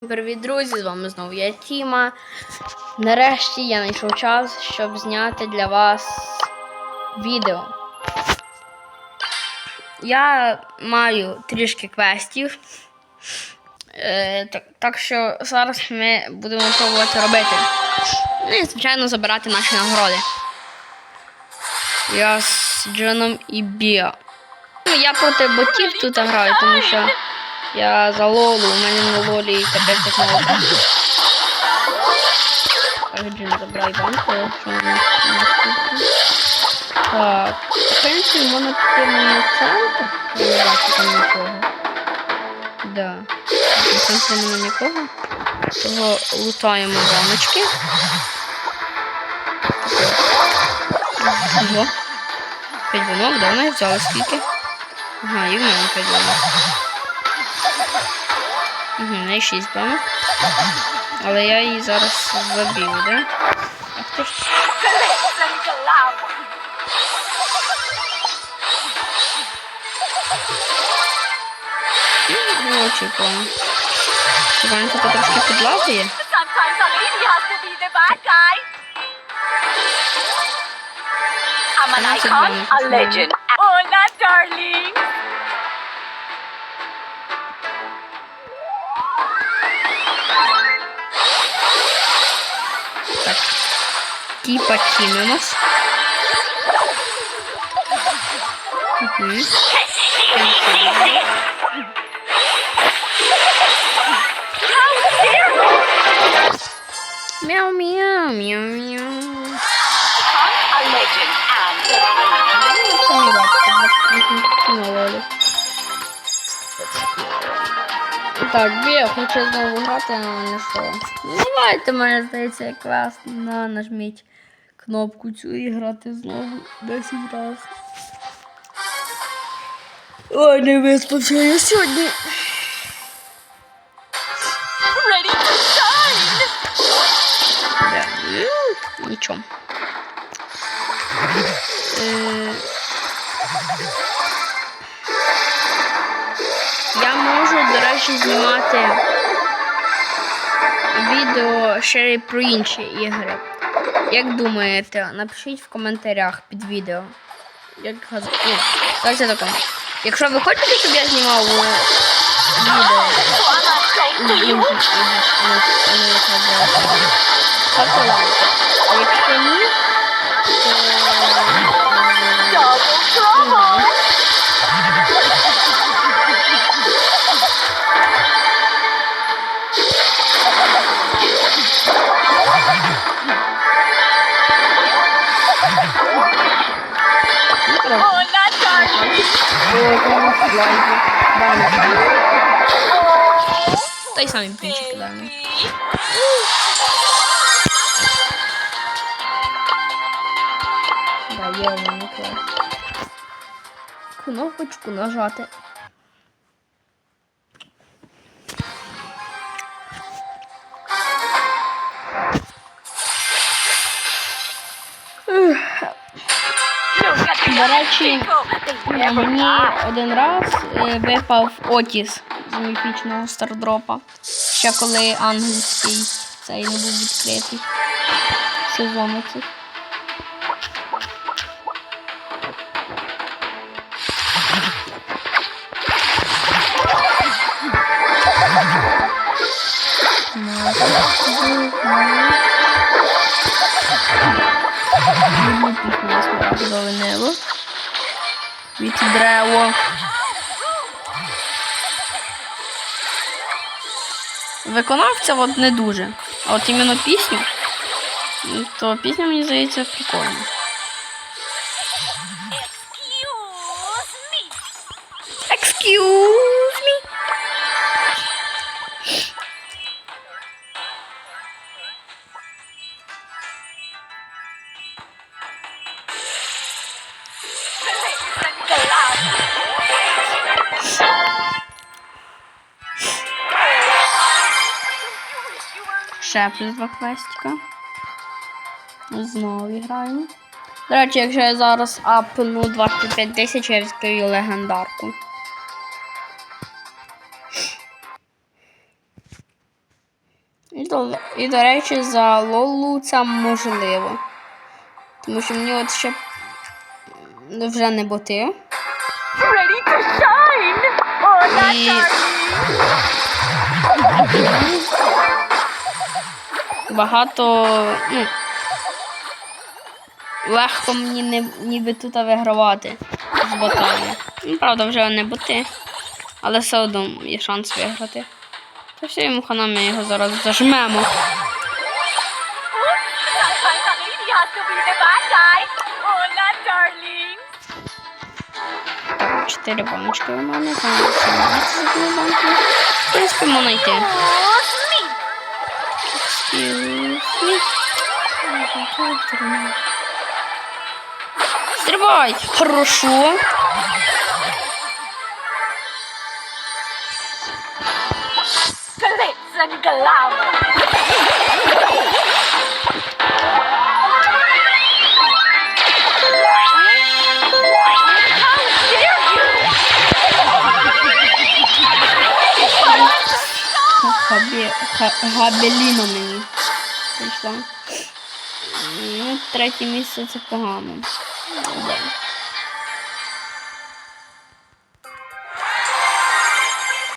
Привіт, друзі! З вами знову я Тіма. Нарешті я знайшов час, щоб зняти для вас відео. Я маю трішки квестів. Е, так, так що зараз ми будемо пробувати робити. Ну і, звичайно, забирати наші нагороди. Я з Джоном і Біо. Ну, я проти ботів тут граю, тому що я за Лолу, у мене на Лолі капець як мало. Так, Джин, забирай банку. Так, в принципі, можна піти на центр. Я не бачу там нікого. Да. На центрі нема нікого. Того лутаємо баночки. Ого. П'ять банок, да, вона взяла скільки? Ага, і в мене п'ять банок. Угу, не 6 банок. Але я її зараз заб'ю, да? А хто ж? Не очікувано. Чекаємо, тут трошки підлазує. Has to be the bad guy. I'm an icon, a legend. Hola, darling. aqui pra aqui, né, nossa? Uhum. Meu, meu, meu. Так, Бія хоче знову грати, але не що. Ну, Давайте, мені здається. На, нажміть кнопку цю і грати знову 10 разів. Ой, не виспався я сьогодні. ready to shine. Да. Ну, Нічого. Е, речі, знімати відео ще про інші ігри. Як думаєте, напишіть в коментарях під відео. Як давайте таке. Якщо ви хочете, щоб я знімав е, відео. Ставте лайки. А якщо ні, то... darling. Та й самі пінчики дамо. Baby. Да, є у мене До речі. Мені один раз е, випав Отіс з міфічного стардропа. Ще коли англійський цей не був відкритий. Сезон цих. Чудове небо. Від древо. Виконавця от не дуже. А от іменно пісню, то пісня, мені здається, прикольна. Ще плюс два квестика. Знову граємо. До речі, якщо я зараз апну 25 тисяч, я відкрию легендарку. І до, і, до речі, за Лолу це можливо. Тому що мені от ще вже не боти. Ready to shine! Oh, багато. Ну, легко мені не, ніби тут вигравати з ботами. Ну, правда, вже не боти. Але все одно є шанс виграти. То все йому хана ми його зараз зажмемо. Oh, 4 баночки у мене, там 17 за дві банки. В принципі, можна йти. Хабі... ха- Габеліна мені прийшла. Ну, третє місце це погано.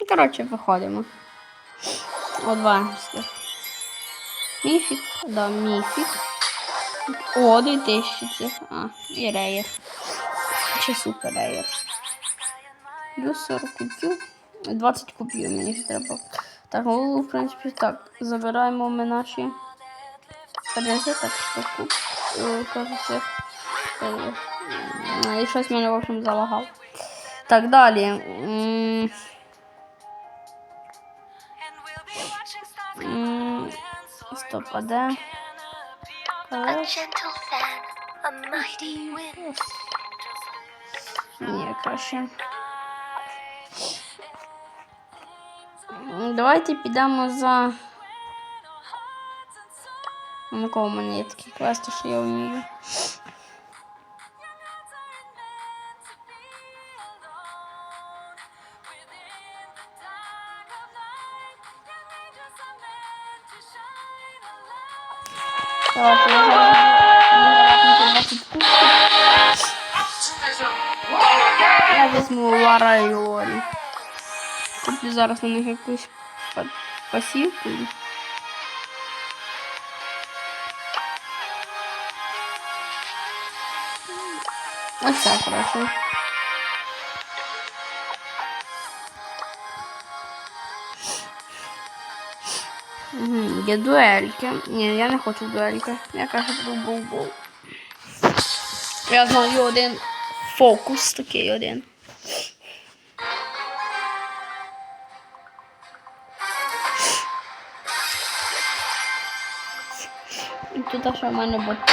Ну, Коротше, виходимо. О, два. Міфік, да, міфік. О, 2000 цих. А, і рейер. Чи супер рейер. Плюс 40 кубів. 20 кубів мені треба. Так, голову, в принципі, так. Забираємо ми наші призи, так що куб. е, Кажеться. е, е, І щось мене, в общем, залагав. Так, далі. М, м, Стоп, а де? A Колес? gentle fan, a mighty wind. Ні, краще. М, Давайте підемо за. На кого в мене є такі квести, що я вмію. Давайте я зараз буду 20 кубків. Я візьму Лара і Лорі. Куплю зараз на них якусь па- пасівку. Ось це хорошо. Угу, є дуельки. Ні, я не хочу дуельки. Я кажу про боу-боу. Я знаю один фокус такий один. Тут ще в мене боти.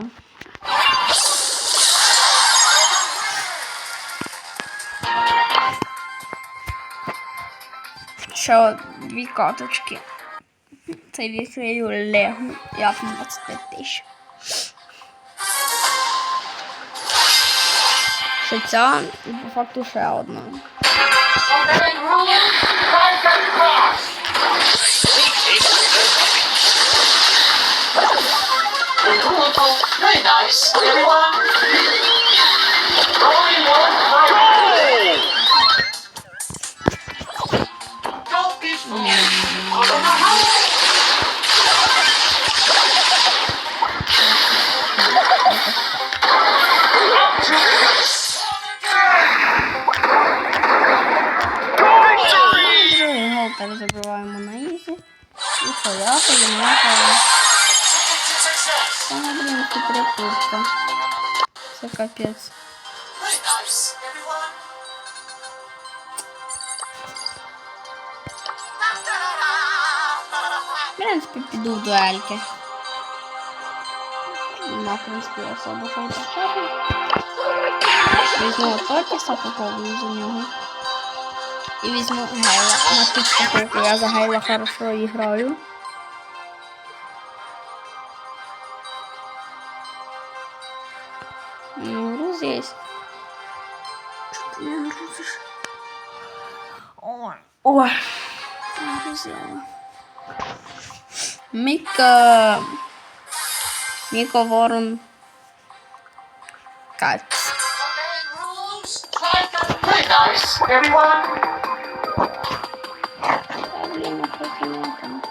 победа. Ще дві каточки. Це відкрию Легу. Я на 25 тисяч. Ще ця по факту ще одна. Гол так забиваємо на ізі. І поляки, і куртка. Це капець. В принципі, піду в дуельки. Нема, в принципі, особо що втрачати. Візьму Тотіса, попробую за нього. І візьму Гейла. На підступку я за Гейла хорошо граю. А, блин, а как она там?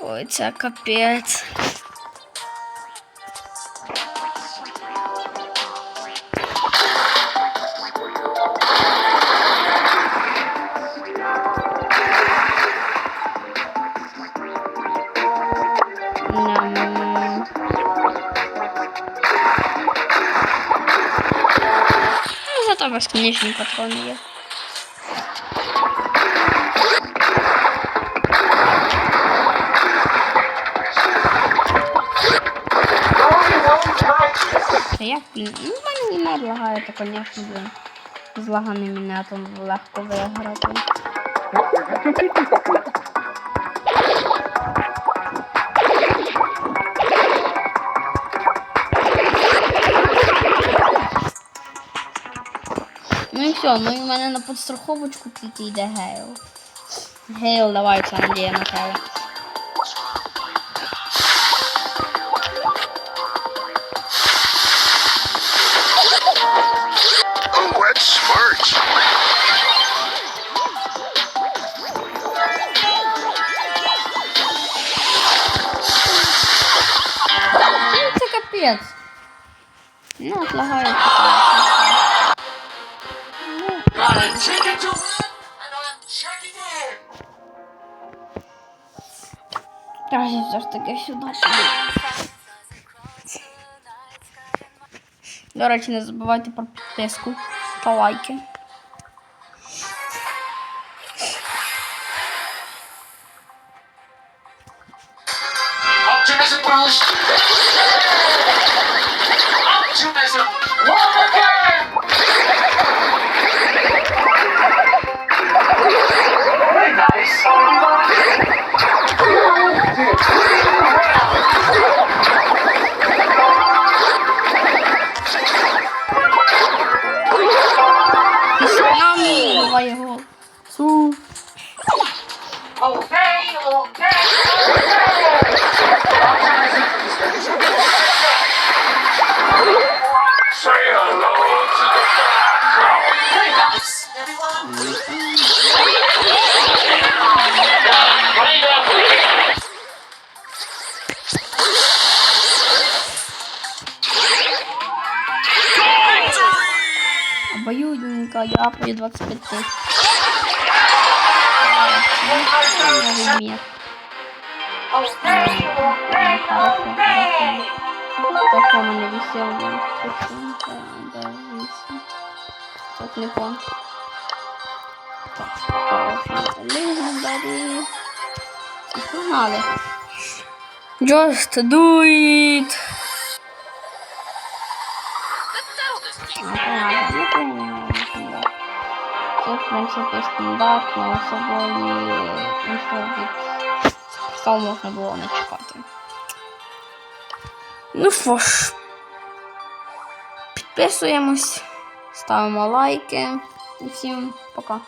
Ой, це капець. Ну, зато безконечні патрони є. Та як, блін, ну мене мінет лагає, то, звісно, блін. З лаганим мінетом легко виграти. все, ну і в мене на підстраховочку тільки йде Гейл. Гейл, давай, це надія на тебе. Це капець. Ну, от лагає. Ну, Got a ticket to win, and I'm checking in. краще все ж таки сюди. До речі, не забувайте про підписку та лайки. Optimism boost. Optimism. Once again. Somebody Обоюдненько, я апаю 25 тисяч. Розмір. Obey, obey, obey. Так у мене висів. Тут не пон. Легендарі. Погнали. Just do it. Це, в принципі, стандартно, особливі інфо від Стал можна було не чекати. Ну що ж, підписуємось, ставимо лайки і всім пока.